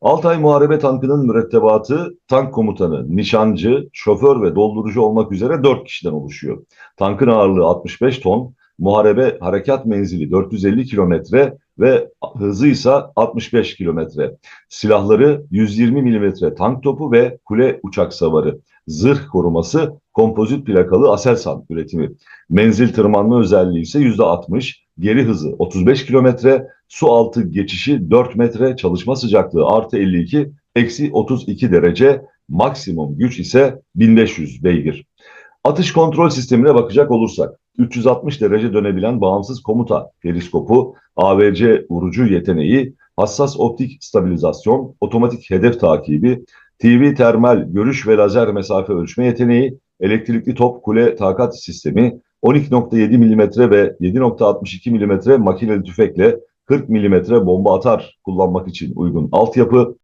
Altay Muharebe Tankı'nın mürettebatı, tank komutanı, nişancı, şoför ve doldurucu olmak üzere 4 kişiden oluşuyor. Tankın ağırlığı 65 ton, muharebe harekat menzili 450 kilometre ve hızı ise 65 kilometre. Silahları 120 milimetre tank topu ve kule uçak savarı. Zırh koruması kompozit plakalı Aselsan üretimi. Menzil tırmanma özelliği ise %60, geri hızı 35 kilometre, su altı geçişi 4 metre, çalışma sıcaklığı artı 52, eksi 32 derece, maksimum güç ise 1500 beygir. Atış kontrol sistemine bakacak olursak, 360 derece dönebilen bağımsız komuta periskopu, AVC vurucu yeteneği, hassas optik stabilizasyon, otomatik hedef takibi, TV termal görüş ve lazer mesafe ölçme yeteneği, elektrikli top kule takat sistemi, 12.7 mm ve 7.62 mm makineli tüfekle 40 mm bomba atar kullanmak için uygun altyapı,